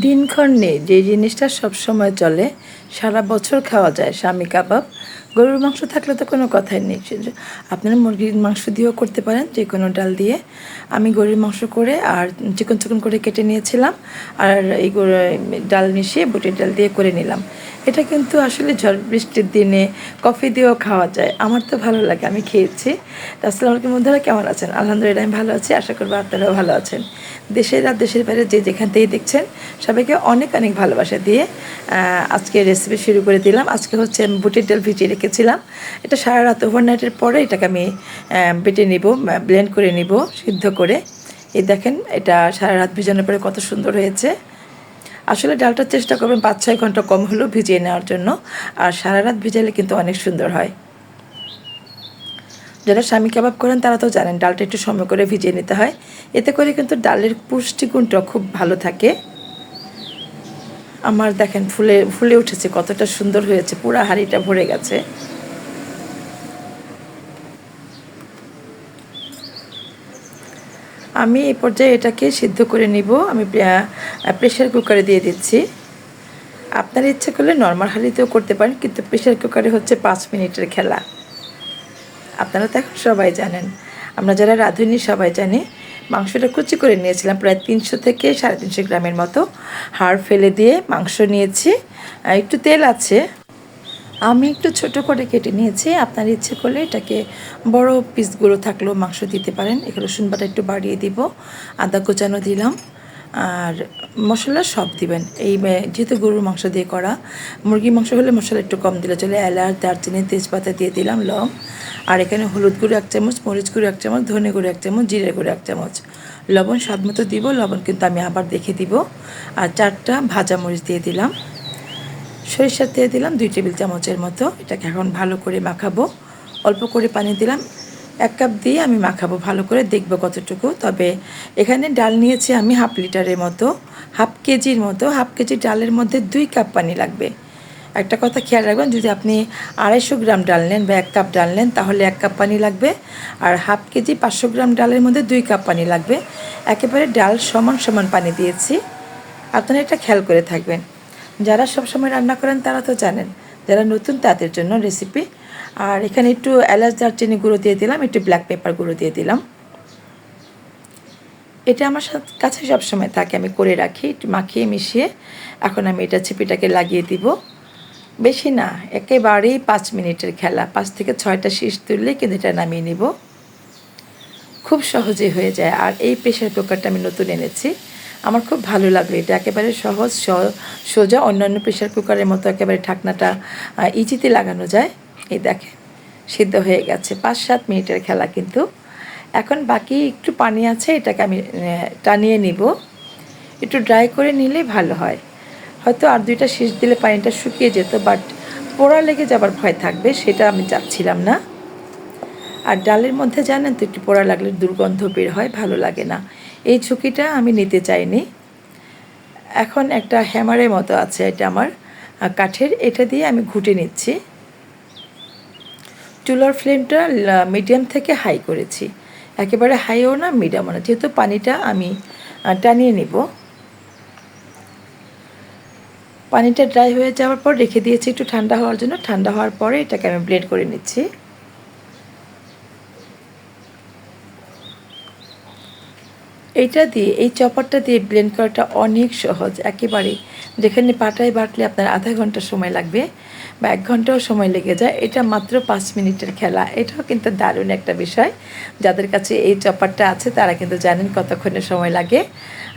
দিনক্ষণে যে জিনিসটা সবসময় চলে সারা বছর খাওয়া যায় স্বামী কাবাব। গরুর মাংস থাকলে তো কোনো কথাই নেই। আপনারা মুরগির মাংস দিয়েও করতে পারেন যে কোনো ডাল দিয়ে। আমি গরুর মাংস করে আর চিকন চিকন করে কেটে নিয়েছিলাম আর এই ডাল মিশিয়ে বুটের ডাল দিয়ে করে নিলাম। এটা কিন্তু আসলে ঝড় বৃষ্টির দিনে কফি দিয়েও খাওয়া যায়। আমার তো ভালো লাগে, আমি খেয়েছি। আসসালামু আলাইকুম বন্ধুরা, কেমন আছেন? আলহামদুলিল্লাহ, আমি ভালো আছি। আশা করব আপনারাও ভালো আছেন। দেশের আর দেশের বাইরে যে যেখান থেকেই দেখছেন, সবাইকে অনেক অনেক ভালোবাসা দিয়ে আজকে রেসিপি শুরু করে দিলাম। আজকে হচ্ছে আমি বুটের ডাল ভিজিয়ে রেখেছিলাম। এটা সারা রাত ওভারনাইটের পরে এটাকে আমি বেটে নিব ব্লেন্ড করে নিব, সিদ্ধ করে। এই দেখেন, এটা সারা রাত ভিজানোর পরে কত সুন্দর হয়েছে। আসলে ডালটা চেষ্টা করবেন পাঁচ, ছয় ঘণ্টা কম হলেও ভিজিয়ে নেওয়ার জন্য। আর সারা রাত ভিজালে কিন্তু অনেক সুন্দর হয়। যারা স্বামী কাবাব করেন, তারা তো জানেন, ডালটা একটু সময় করে ভিজিয়ে নিতে হয়। এতে করে কিন্তু ডালের পুষ্টিগুণটা খুব ভালো থাকে। আমার দেখেন, ফুলে ফুলে উঠেছে, কতটা সুন্দর হয়েছে, পুরো হাঁড়িটা ভরে গেছে। আমি এই পর্যায়ে এটাকে সিদ্ধ করে নিব, আমি প্রেশার কুকারে দিয়ে দিচ্ছি। আপনার ইচ্ছে করলে নর্মাল হাঁড়িতেও করতে পারেন, কিন্তু প্রেশার কুকারে হচ্ছে পাঁচ মিনিটের খেলা। আপনারা তো এখন সবাই জানেন, আমরা যারা রাঁধুনি সবাই জানি মাংসটা কুচি করে নিয়েছিলাম, প্রায় তিনশো থেকে সাড়ে তিনশো গ্রামের মতো। হাড় ফেলে দিয়ে মাংস নিয়েছি। একটু তেল আছে। আমি একটু ছোট করে কেটে নিয়েছি। আপনার ইচ্ছে করলে এটাকে বড় পিসগুলো থাকলেও মাংস দিতে পারেন। রসুন বাটা একটু বাড়িয়ে দিব। আদা কোচানো দিলাম। আর মশলা সব দিবেন। এই যেহেতু গরুর মাংস দিয়ে করা, মুরগির মাংস হলে মশলা একটু কম দিলে চলে। এলাচ, দারচিনি, তেজপাতা দিয়ে দিলাম লং। আর এখানে হলুদ গুঁড়ো এক চামচ, মরিচ গুঁড়ো এক চামচ, ধনে গুঁড়ো এক চামচ, জিরে গুঁড়ো এক চামচ। লবণ স্বাদ মতো দিব, লবণ কিন্তু আমি আবার দেখে দিব। আর চারটা ভাজা মরিচ দিয়ে দিলাম। সরিষার তেল দিলাম, দুই টেবিল চামচের মতো। এটাকে এখন ভালো করে মাখাবো। অল্প করে পানি দিলাম। এক কাপ দিয়ে আমি মাখাবো, ভালো করে দেখব কতটুকু। তবে এখানে ডাল নিয়েছি আমি হাফ লিটারের মতো, হাফ কেজির মতো, হাফ কেজি ডালের মধ্যে দুই কাপ পানি লাগবে। একটা কথা খেয়াল রাখবেন, যদি আপনি আড়াইশো গ্রাম ডাল নেন বা এক কাপ ডাল নেন, তাহলে এক কাপ পানি লাগবে। আর হাফ কেজি পাঁচশো গ্রাম ডালের মধ্যে দুই কাপ পানি লাগবে। একেবারে ডাল সমান সমান পানি দিয়েছি। আপনারা এটা খেয়াল করে থাকবেন। যারা সবসময় রান্না করেন, তারা তো জানেন, যারা নতুন, তাদের জন্য রেসিপি আর এখানে একটু এলাচ দারচিনি গুঁড়ো দিয়ে দিলাম, একটু ব্ল্যাক পেপার গুঁড়ো দিয়ে দিলাম। এটা আমার কাছে সবসময় থাকে, আমি করে রাখি, একটু মাখিয়ে মিশিয়ে। এখন আমি এটা চিপিটাকে লাগিয়ে দিব। বেশি না, একেবারেই পাঁচ মিনিটের খেলা, পাঁচ থেকে ছয়টা শীষ তুললে কিন্তু এটা নামিয়ে নিব। খুব সহজে হয়ে যায়, আর এই প্রেশার কুকারটা আমি নতুন এনেছি। আমার খুব ভালো লাগল, এটা একেবারে সহজ সোজা অন্যান্য প্রেশার কুকারের মতো একেবারে ঢাকনাটা ইজিতে লাগানো যায়। এই দেখে সিদ্ধ হয়ে গেছে। পাঁচ সাত মিনিটের খেলা কিন্তু। এখন বাকি একটু পানি আছে, এটাকে আমি টানিয়ে নিব। একটু ড্রাই করে নিলে ভালো হয়। হয়তো আর দুইটা শীষ দিলে পানিটা শুকিয়ে যেত, বাট পোড়া লেগে যাবার ভয় থাকবে, সেটা আমি চাচ্ছিলাম না। আর ডালের মধ্যে জানেন তো, একটু পোড়া লাগলে দুর্গন্ধ বের হয়, ভালো লাগে না। এই ঝুঁকিটা আমি নিতে চাইনি। এখন একটা হ্যামারের মতো আছে, এটা আমার কাঠের। এটা দিয়ে আমি ঘুটে নিচ্ছি। চুলার ফ্লেমটা মিডিয়াম থেকে হাই করেছি। একেবারে হাইও না মিডিয়ামও না। যেহেতু পানিটা আমি টানিয়ে নেব। পানিটা ড্রাই হয়ে যাওয়ার পর রেখে দিয়েছি একটু ঠান্ডা হওয়ার জন্য। ঠান্ডা হওয়ার পরে এটাকে আমি ব্লেড করে নিচ্ছি। এইটা দিয়ে, এই চপারটা দিয়ে ব্লেন্ড করাটা অনেক সহজ। একেবারে যেখানে পাটায় বাটলে আপনার আধা ঘণ্টা সময় লাগবে বা এক ঘন্টাও সময় লেগে যায়, এটা মাত্র পাঁচ মিনিটের খেলা। এটাও কিন্তু দারুণ একটা বিষয়। যাদের কাছে এই চপারটা আছে, তারা কিন্তু জানেন কতক্ষণের সময় লাগে।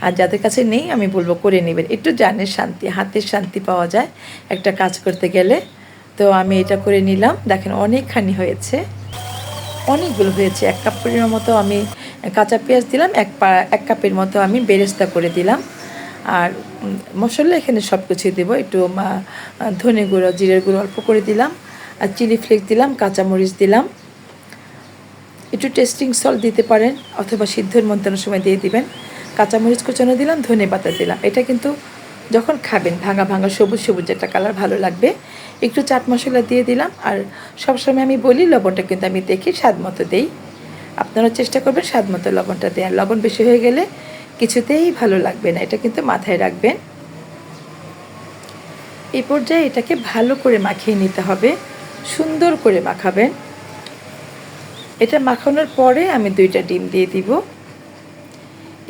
আর যাদের কাছে নেই, আমি বলব করে নেবেন। একটু জানেন শান্তি, হাতের শান্তি পাওয়া যায় একটা কাজ করতে গেলে। তো আমি এটা করে নিলাম। দেখেন, অনেকখানি হয়েছে। অনেকগুলো হয়েছে। এক কাপ পরিমাণ মতো আমি কাঁচা পেঁয়াজ দিলাম, এক পা, এক কাপের মতো আমি বেরেস্তা করে দিলাম। আর মশলা এখানে সব কিছুই দেবো, একটু ধনে গুঁড়ো, জিরের গুঁড়ো অল্প করে দিলাম। আর চিলি ফ্লেক্স দিলাম, কাঁচামরিচ দিলাম। একটু টেস্টিং সল্ট দিতে পারেন অথবা সিদ্ধর মন্তানোর সময় দিয়ে দিবেন। কাঁচামরিচ কুচানো দিলাম, ধনে পাতা দিলাম। এটা কিন্তু যখন খাবেন, ভাঙা ভাঙা সবুজ সবুজ একটা কালার ভালো লাগবে। একটু চাট মশলা দিয়ে দিলাম। আর সবসময় আমি বলি, লবণটা কিন্তু আমি দেখি স্বাদ মতো দেই। আপনারা চেষ্টা করবেন স্বাদ মতো লবণটা দেওয়ার। লবণ বেশি হয়ে গেলে কিছুতেই ভালো লাগবে না, এটা কিন্তু মাথায় রাখবেন। এই পর্যায়ে এটাকে ভালো করে মাখিয়ে নিতে হবে, সুন্দর করে মাখাবেন। এটা মাখানোর পরে আমি দুইটা ডিম দিয়ে দিব।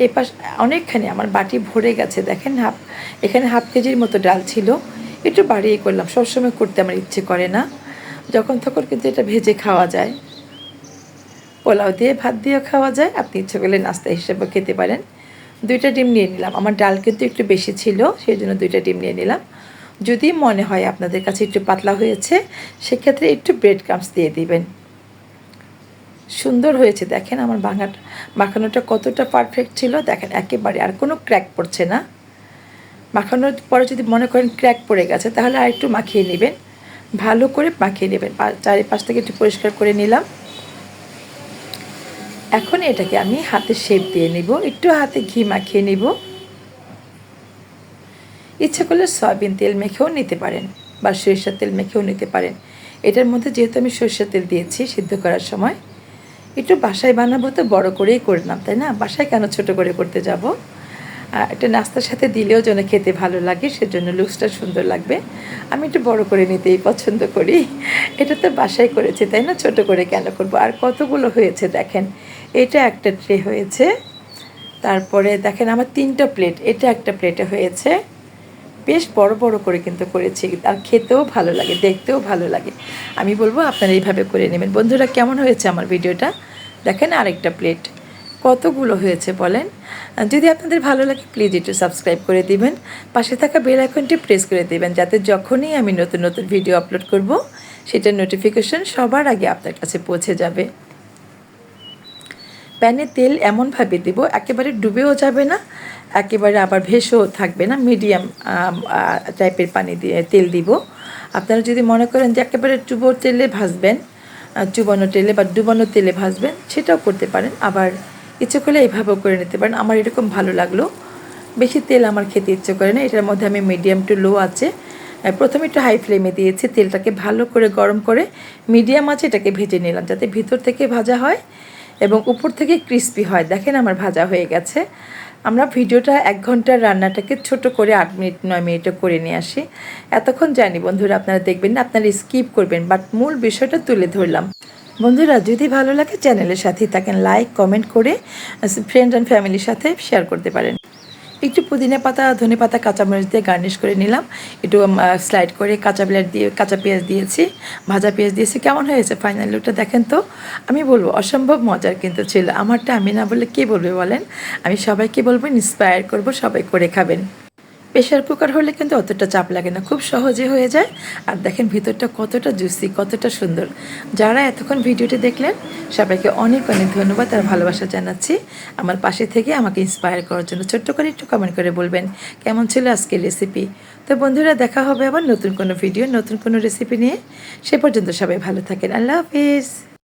এ পাশ অনেকখানি আমার বাটি ভরে গেছে, দেখেন হাফ, এখানে হাফ কেজির মতো ডাল ছিল। একটু বাড়িয়ে করলাম, সবসময় করতে আমার ইচ্ছে করে না। যখন তখন কিন্তু এটা ভেজে খাওয়া যায়। পোলাও দিয়ে ভাত দিয়েও খাওয়া যায়। আপনি ইচ্ছে করলে নাস্তা হিসেবে খেতে পারেন। দুইটা ডিম নিয়ে নিলাম। আমার ডাল কিন্তু একটু বেশি ছিল সেই জন্য দুইটা ডিম নিয়ে নিলাম। যদি মনে হয় আপনাদের কাছে একটু পাতলা হয়েছে, সেক্ষেত্রে একটু ব্রেড ক্রামস দিয়ে দিবেন। সুন্দর হয়েছে। দেখেন আমার বাঙাটা মাখানোটা কতটা পারফেক্ট ছিল। দেখেন, একেবারে আর কোনো ক্র্যাক পড়ছে না। মাখানোর পরে যদি মনে করেন ক্র্যাক পড়ে গেছে, তাহলে আর একটু মাখিয়ে নেবেন। ভালো করে মাখিয়ে নেবেন। চারিপাশ থেকে একটু পরিষ্কার করে নিলাম। এখন এটাকে আমি হাতে শেপ দিয়ে নিব। একটু হাতে ঘি মাখিয়ে নিব। ইচ্ছা করলে সয়াবিন তেল মেখেও নিতে পারেন বা সরিষার তেল মেখেও নিতে পারেন। এটার মধ্যে যেহেতু আমি সরিষার তেল দিয়েছি সিদ্ধ করার সময়, একটু বাসায় বানাবো তো বড় করেই করলাম তাই না? বাসায় কেন ছোট করে করতে যাব? একটা নাস্তার সাথে দিলেও যেন খেতে ভালো লাগে, সেজন্য লুকসটা সুন্দর লাগবে। আমি একটু বড় করে নিতেই পছন্দ করি। এটা তো বাসায় করেছি, তাই না? ছোট করে কেন করব? আর কতগুলো হয়েছে দেখেন। এটা একটা ট্রে হয়েছে। তারপরে দেখেন আমার তিনটা প্লেট, এটা একটা প্লেটে হয়েছে। বেশ বড় বড় করে কিন্তু করেছি, আর খেতেও ভালো লাগে, দেখতেও ভালো লাগে। আমি বলব আপনারা এইভাবে করে নেবেন। বন্ধুরা, কেমন হয়েছে আমার ভিডিওটা? দেখেন আরেকটা প্লেট। কতগুলো হয়েছে বলেন? যদি আপনাদের ভালো লাগে প্লিজ একটু সাবস্ক্রাইব করে দিবেন। পাশে থাকা বেল আইকনটি প্রেস করে দিবেন, যাতে যখনই আমি নতুন নতুন ভিডিও আপলোড করব, সেটার নোটিফিকেশন সবার আগে আপনার কাছে পৌঁছে যাবে। প্যানে তেল এমনভাবে দেব, একেবারে ডুবেও যাবে না, একেবারে আবার ভেসেও থাকবে না মিডিয়াম টাইপের পানি দিয়ে তেল দিব। আপনারা যদি মনে করেন যে একেবারে চুবো তেলে ভাজবেন চুবানো তেলে বা ডুবানো তেলে ভাজবেন, সেটাও করতে পারেন। আবার ইচ্ছে করলে এইভাবেও করে নিতে পারেন। আমার এরকম ভালো লাগল। বেশি তেল আমার খেতে ইচ্ছে করে না। এটার মধ্যে আমি মিডিয়াম টু লো আছে। প্রথমে একটু হাই ফ্লেমে দিয়েছি। তেলটাকে ভালো করে গরম করে মিডিয়াম আছে এটাকে ভেজে নিলাম যাতে ভিতর থেকে ভাজা হয় এবং উপর থেকে ক্রিস্পি হয়। দেখেন আমার ভাজা হয়ে গেছে। আমরা ভিডিওটা এক ঘণ্টার রান্নাটাকে ছোট করে আট মিনিট, নয় মিনিটে করে নিয়ে আসি। এতক্ষণ জানি বন্ধুরা, আপনারা দেখবেন না, আপনারা স্কিপ করবেন। বাট মূল বিষয়টা তুলে ধরলাম। বন্ধুরা, যদি ভালো লাগে চ্যানেলের সাথেই থাকেন, লাইক, কমেন্ট করে ফ্রেন্ড অ্যান্ড ফ্যামিলির সাথে শেয়ার করতে পারেন। একটু পুদিনা পাতা, ধনে পাতা, কাঁচামরিচ দিয়ে গার্নিশ করে নিলাম। একটু স্লাইড করে কাঁচা পেঁয়াজ দিয়ে, কাঁচা পেঁয়াজ দিয়েছি, ভাজা পেঁয়াজ দিয়েছি। কেমন হয়েছে ফাইনাল লুকটা দেখেন তো? আমি বলব, অসম্ভব মজার কিন্তু ছিল। আমারটা আমি না বলে কে বলবে বলেন? আমি সবাইকে বলব ইন্সপায়ার করব, সবাই করে খাবেন। প্রেশার কুকার হলে কিন্তু অতটা চাপ লাগে না, খুব সহজে হয়ে যায়। আর দেখেন ভিতরটা কতটা জুসি, কতটা সুন্দর। যারা এতক্ষণ ভিডিওটি দেখলেন, সবাইকে অনেক অনেক ধন্যবাদ আর ভালোবাসা জানাচ্ছি। আমার পাশে থেকে আমাকে ইন্সপায়ার করার জন্য ছোট্ট করে একটু কমেন্ট করে বলবেন, কেমন ছিল আজকের রেসিপি তো বন্ধুরা, দেখা হবে আবার নতুন কোনো ভিডিও নতুন কোনো রেসিপি নিয়ে। সে পর্যন্ত সবাই ভালো থাকেন। আল্লাহ হাফিজ।